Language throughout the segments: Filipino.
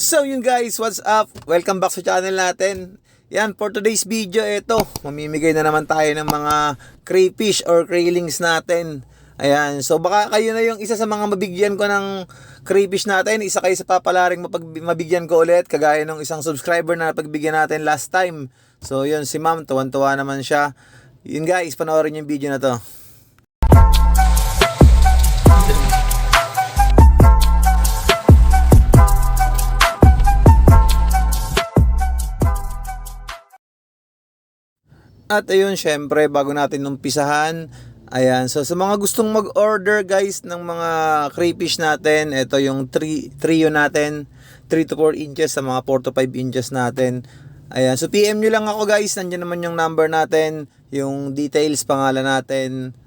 So yun guys, what's up? Welcome back sa channel natin. Yan, for today's video, ito, mamimigay na naman tayo ng mga crayfish or craylings natin. Ayan, so baka kayo na yung isa sa mga mabigyan ko ng crayfish natin. Isa kayo sa papalaring mapag mabigyan ko ulit, kagaya ng isang subscriber na pagbigyan natin last time. So yun, si ma'am, tuwan-tuwa naman siya. Yun guys, panoorin yung video na to. At ayun, syempre, bago natin umpisahan, ayan, so sa mga gustong mag-order guys ng mga crayfish natin, ito yung tri- trio natin, 3 to 4 inches sa mga 4 to 5 inches natin. Ayan, so PM nyo lang ako guys, nandiyan naman yung number natin, yung details, pangalan natin.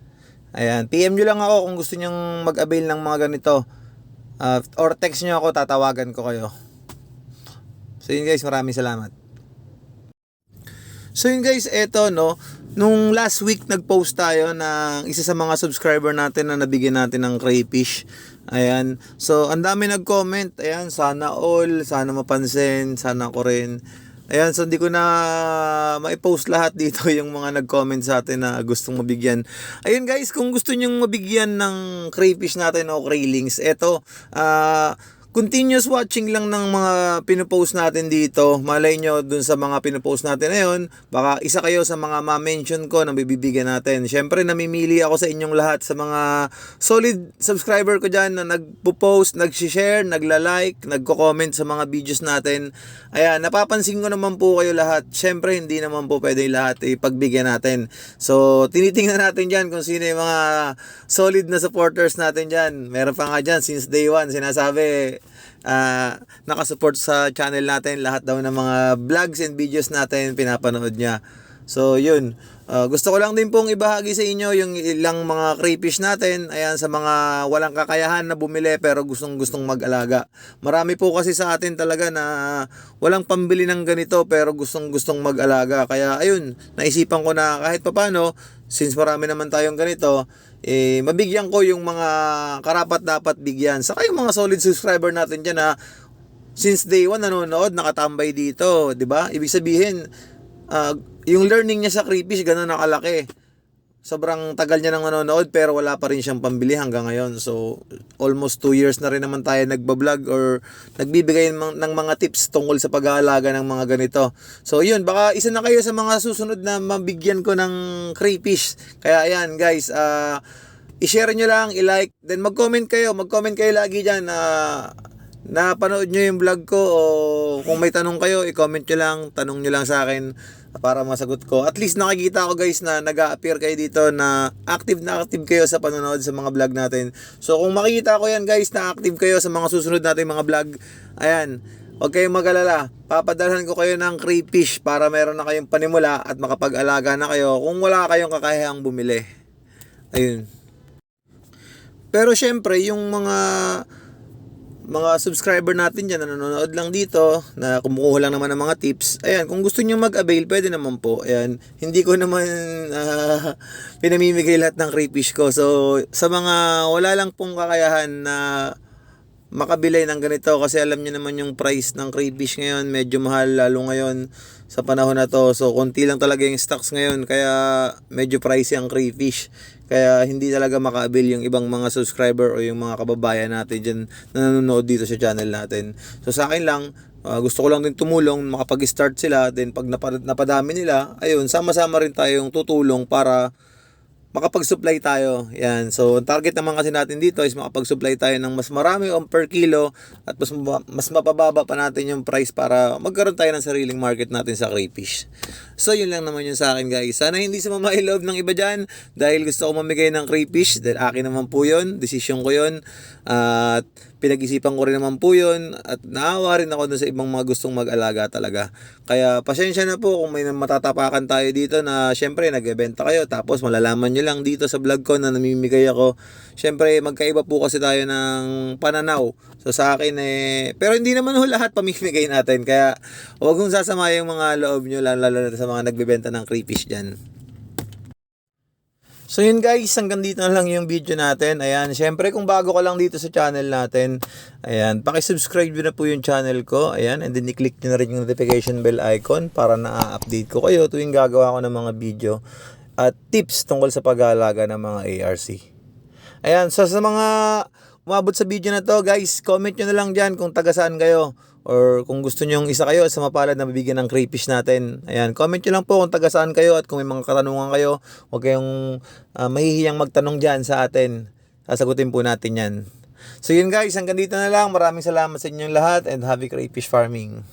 Ayan, PM nyo lang ako kung gusto nyong mag-avail ng mga ganito. Ah, or text nyo ako, tatawagan ko kayo. So yun guys, maraming salamat. So yun guys, eto no, nung last week nag-post tayo ng isa sa mga subscriber natin na nabigyan natin ng crayfish. Ayan. So ang dami nag-comment. Ayan, sana all, sana mapansin, sana ko rin. Ayan, so hindi ko na maipost lahat dito yung mga nag-comment sa atin na gustong mabigyan. Ayun guys, kung gusto nyong mabigyan ng crayfish natin o craylings, eto, ah, continuous watching lang ng mga pinopost natin dito. Malay nyo dun sa mga pinopost natin ngayon, baka isa kayo sa mga ma-mention ko na bibigyan natin. Siyempre, namimili ako sa inyong lahat sa mga solid subscriber ko dyan na nagpo-post, nag-share, nagla-like, nagko-comment sa mga videos natin. Ayan, napapansin ko naman po kayo lahat. Siyempre, hindi naman po pwede lahat ipagbigyan natin. So, tinitingnan natin dyan kung sino yung mga solid na supporters natin dyan. Meron pa nga dyan, since day one, sinasabi, ah nakasupport sa channel natin lahat daw ng mga vlogs and videos natin pinapanood niya. So yun, Ah, gusto ko lang din pong ibahagi sa inyo yung ilang mga crayfish natin. Ayan sa mga walang kakayahan na bumili pero gustong gustong mag-alaga. Marami po kasi sa atin talaga na walang pambili ng ganito pero gustong gustong mag-alaga. Kaya ayun, naisipan ko na kahit papano since marami naman tayong ganito, eh, mabigyan ko yung mga karapat dapat bigyan. Saka yung mga solid subscriber natin dyan na since day one nanonood, nakatambay dito, di ba? Ibig sabihin, ah, yung learning niya sa crayfish, ganun nakalaki. Sobrang tagal niya nang nanonood pero wala pa rin siyang pambili hanggang ngayon. So, almost 2 years na rin naman tayo nagbablog or nagbibigay ng, mga tips tungkol sa pag-aalaga ng mga ganito. So, yun, baka isa na kayo sa mga susunod na mabigyan ko ng crayfish. Kaya ayan, guys, ah i-share nyo lang, i-like, then mag-comment kayo, mag-comment kayo lagi dyan na napanood nyo yung vlog ko o kung may tanong kayo, i-comment nyo lang, tanong nyo lang sa akin para masagot ko. At least nakikita ko guys na nag appear kayo dito na active na active kayo sa panonood sa mga vlog natin. So kung makikita ko yan guys na active kayo sa mga susunod nating mga vlog, ayan, Huwag kayong mag-alala. Papadalhan ko kayo ng crayfish para meron na kayong panimula at makapag-alaga na kayo kung wala kayong kakayahang bumili. Ayun. Pero syempre, yung mga mga subscriber natin dyan na nanonood lang dito, na kumukuha lang naman ng mga tips, ayan, kung gusto nyo mag-avail, pwede naman po. Ayan, hindi ko naman ah, pinamimigay lahat ng crayfish ko. So, sa mga wala lang pong kakayahan na makabili ng ganito kasi alam niyo naman yung price ng crayfish ngayon medyo mahal lalo ngayon sa panahon na to. So konti lang talaga yung stocks ngayon kaya medyo pricey ang crayfish. Kaya hindi talaga makaabil yung ibang mga subscriber o yung mga kababayan natin dyan na nanonood dito sa channel natin. So sa akin lang ah, gusto ko lang din tumulong makapag-start sila then pag napad- napadami nila ayun sama-sama rin tayong tutulong para makapag-supply tayo. Yan. So, ang target naman kasi natin dito is makapag-supply tayo ng mas marami on per kilo at mas, mas mapababa pa natin yung price para magkaroon tayo ng sariling market natin sa crayfish. So, yun lang naman yun sa akin guys. Sana hindi sumama yung loob ng iba dyan dahil gusto ko mamigay ng crayfish. Dahil akin naman po yun. Decision ko yun. At pinag-isipan ko rin naman po yun. At naawa rin ako dun sa ibang mga gustong mag-alaga talaga. Kaya pasensya na po kung may matatapakan tayo dito na syempre nagbebenta kayo tapos malalaman nyo lang dito sa vlog ko na namimigay ako. Syempre magkaiba po kasi tayo ng pananaw. So sa akin eh, pero hindi naman ho lahat pamimigay natin. Kaya huwag kong sasama yung mga loob nyo lalo, lalo na sa mga nagbebenta ng crayfish dyan. So yun guys, hanggang dito na lang yung video natin. Ayan, syempre kung bago ka lang dito sa channel natin, ayan, paki-subscribe na po yung channel ko. Ayan, and then i-click nyo na rin yung notification bell icon para na-update ko kayo tuwing gagawa ko ng mga video at tips tungkol sa pag-aalaga ng mga ARC. Ayan, so sa mga umabot sa video na to, guys, comment nyo na lang dyan kung taga saan kayo. Or kung gusto nyo isa kayo sa mapalad na mabigyan ng crayfish natin. Ayan, comment nyo lang po kung taga saan kayo at kung may mga katanungan kayo, huwag kayong ah, mahihiyang magtanong dyan sa atin. Sasagutin po natin yan. So yun guys, hanggang dito na lang. Maraming salamat sa inyong lahat and happy crayfish farming.